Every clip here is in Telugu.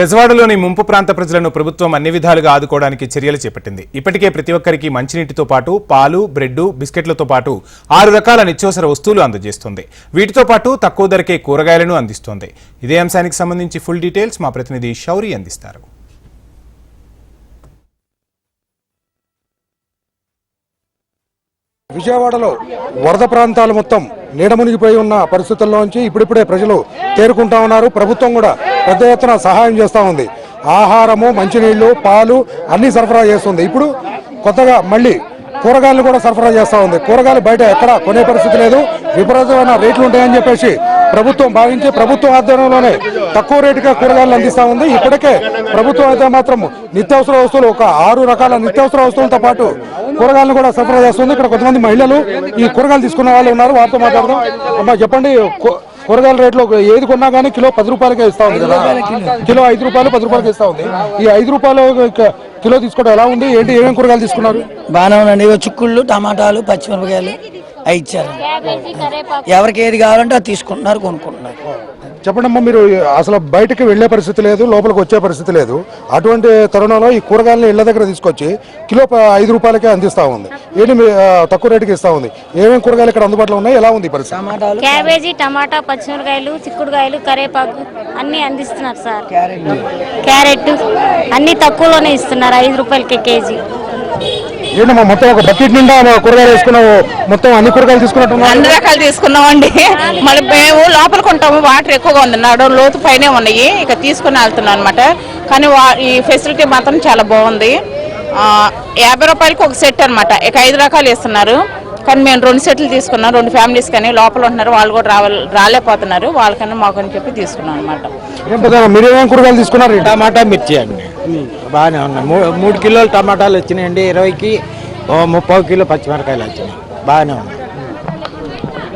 పెజవాడలోని ముంపు ప్రాంత ప్రజలను ప్రభుత్వం అన్ని విధాలుగా ఆదుకోవడానికి చర్యలు చేపట్టింది. ఇప్పటికే ప్రతి ఒక్కరికి మంచినీటితో పాటు పాలు బ్రెడ్ బిస్కెట్లతో పాటు ఆరు రకాల నిత్యావసర వస్తువులు అందజేస్తుంది. వీటితో పాటు తక్కువ ధరకే కూరగాయలను అందిస్తోంది. ఇదే అంశానికి సంబంధించి ఫుల్ డీటెయిల్స్ మా ప్రతినిధి శౌరి అందిస్తారు. విజయవాడలో వరద ప్రాంతాలు మొత్తం నీడ మునిగిపోయి ఉన్న పరిస్థితుల్లోంచి ఇప్పుడిప్పుడే ప్రజలు తేరుకుంటా ఉన్నారు. ప్రభుత్వం కూడా పెద్ద ఎత్తున సహాయం చేస్తూ ఉంది. ఆహారము మంచినీళ్ళు పాలు అన్నీ సరఫరా చేస్తుంది. ఇప్పుడు కొత్తగా మళ్ళీ కూరగాయలు కూడా సరఫరా చేస్తూ ఉంది. కూరగాయలు బయట ఎక్కడ కొనే పరిస్థితి లేదు. విపరీతమైన రేట్లు ఉంటాయని చెప్పేసి ప్రభుత్వం భావించి ప్రభుత్వం ఆధ్వర్యంలోనే తక్కువ రేటుగా కూరగాయలు అందిస్తూ ఉంది. ఇప్పటికే ప్రభుత్వం అయితే మాత్రం నిత్యావసర వస్తువులు ఒక ఆరు రకాల నిత్యావసర వస్తువులతో పాటు కూరగాయలను కూడా సరఫరా చేస్తుంది. ఇక్కడ కొంతమంది మహిళలు ఈ కూరగాయలు తీసుకున్న వాళ్ళు ఉన్నారు. వారితో మాట్లాడదాం. అమ్మా చెప్పండి కూరగాయల రేట్లు ఏది కొన్నా కానీ కిలో పది రూపాయలకే ఇస్తా ఉంది కదా. కిలో ఐదు రూపాయలు పది రూపాయలకి ఇస్తా ఉంది. ఈ ఐదు రూపాయలు కిలో తీసుకోవడం ఎలా ఉంది? ఏంటి? ఏమేమి కూరగాయలు తీసుకున్నారు? బాగానే ఉందండి చిక్కుళ్ళు టమాటాలు పచ్చిమిరపకాయలు. ఇచ్చారు. ఎవరికి ఏది కావాలంటే అది తీసుకుంటున్నారు కొనుక్కుంటున్నారు. చెప్పండి అమ్మా మీరు అసలు బయటకు వెళ్ళే పరిస్థితి లేదు లోపలికి వచ్చే పరిస్థితి లేదు. అటువంటి తరుణంలో ఈ కూరగాయలను ఇళ్ళ దగ్గర తీసుకొచ్చి కిలో ఐదు రూపాయలకే అందిస్తా ఉంది. ఏంటి తక్కువ రేటుకి ఇస్తా ఉంది. ఏమేమి కూరగాయలు ఇక్కడ అందుబాటులో ఉన్నాయి? ఎలా ఉంది పరిస్థితి? టమాటాలు? క్యాబేజీ టమాటా పచ్చిమిరకాయలు చిక్కుడుకాయలు కరేపాకు అన్ని అందిస్తున్నారు సార్. క్యారెట్ అన్ని తక్కువలోనే ఇస్తున్నారు ఐదు రూపాయలకి కేజీ. ఏంటమ్మా మొత్తం ఒక బకెట్ నిండా కూరగాయలు వేసుకున్నావు మొత్తం అన్ని కూరగాయలు తీసుకున్నట్టున్నావు అన్ని రకాలు తీసుకున్నామండి. మళ్ళీ మేము లోపల కొంటాము వాటర్ ఎక్కువగా ఉంది. నడవ లోతు పైనే ఉన్నాయి. ఇక తీసుకుని వెళ్తున్నాం అనమాట కానీ వా- ఈ ఫెసిలిటీ మాత్రం చాలా బాగుంది. ఆ, యాభై రూపాయలకి ఒక సెట్ అన్నమాట. ఇక ఐదు రకాలు ఇస్తున్నారు కానీ మేము రెండు సెట్లు తీసుకున్నాం. రెండు ఫ్యామిలీస్ కానీ లోపల ఉంటున్నారు. వాళ్ళు కూడా రావాలి రాలేకపోతున్నారు. వాళ్ళకన్నా మాకని చెప్పి తీసుకున్నాం అనమాట మీరు ఏమేమి కూరగాయలు తీసుకున్నారు? టమాటా మిర్చి అండి. బాగానే ఉన్నాయి. మూ- మూడు కిలోలు టమాటాలు వచ్చినాయండి ఇరవైకి ఓ ముప్పై కిలో పచ్చిమిరకాయలు వచ్చినాయి. బాగానే ఉన్నాయి.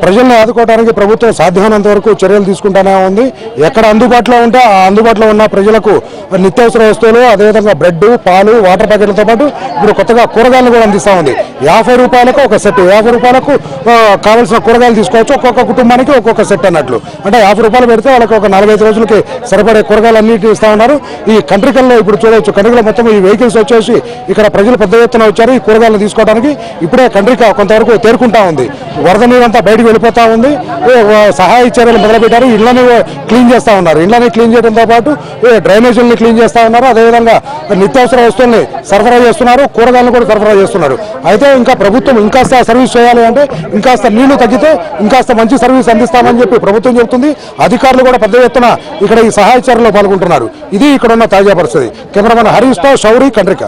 ప్రజల్ని ఆదుకోవడానికి ప్రభుత్వం సాధ్యమైనంత వరకు చర్యలు తీసుకుంటానే ఉంది. ఎక్కడ అందుబాటులో ఉంటే ఆ అందుబాటులో ఉన్న ప్రజలకు నిత్యావసర వస్తువులు అదేవిధంగా బ్రెడ్ పాలు వాటర్ ప్యాకెట్లతో పాటు ఇప్పుడు కొత్తగా కూరగాయలు కూడా అందిస్తా ఉంది. యాభై రూపాయలకు ఒక సెట్ యాభై రూపాయలకు కావాల్సిన కూరగాయలు తీసుకోవచ్చు. ఒక్కొక్క కుటుంబానికి ఒక్కొక్క సెట్ అన్నట్లు. అంటే యాభై రూపాయలు పెడితే వాళ్ళకి ఒక నలభై ఐదు రోజులకి సరిపడే కూరగాయలు అన్నిటి ఇస్తా ఉన్నారు. ఈ కంట్రికల్లో ఇప్పుడు చూడవచ్చు కంట్రికలో మొత్తం ఈ వెహికల్స్ వచ్చేసి ఇక్కడ ప్రజలు పెద్ద ఎత్తున వచ్చారు ఈ కూరగాయలు తీసుకోవడానికి ఇప్పుడే కంట్రిక కొంతవరకు తేరుకుంటా ఉంది. వరద నీరంతా బయటకు వెళ్ళిపోతా ఉంది. ఓ, సహాయ చర్యలు మొదలుపెట్టారు. ఇళ్ళని క్లీన్ చేస్తా ఉన్నారు. ఇళ్ళని క్లీన్ చేయడంతో పాటు ఏ, డ్రైనేజీలను క్లీన్ చేస్తా ఉన్నారు. అదేవిధంగా నిత్యావసర వస్తువుల్ని సరఫరా చేస్తున్నారు. కూరగాయలను కూడా సరఫరా చేస్తున్నారు. అయితే ఇంకా ప్రభుత్వం ఇంకాస్త సర్వీస్ చేయాలి అంటే ఇంకాస్త నీళ్ళు తగ్గితే ఇంకాస్త మంచి సర్వీస్ అందిస్తామని చెప్పి ప్రభుత్వం చెబుతుంది. అధికారులు కూడా పెద్ద ఎత్తున ఇక్కడ ఈ సహాయ చర్యలో పాల్గొంటున్నారు. ఇది ఇక్కడ ఉన్న తాజా పరిస్థితి. కెమెరామెన్ హరీష్తో శౌరి కండ్రిక.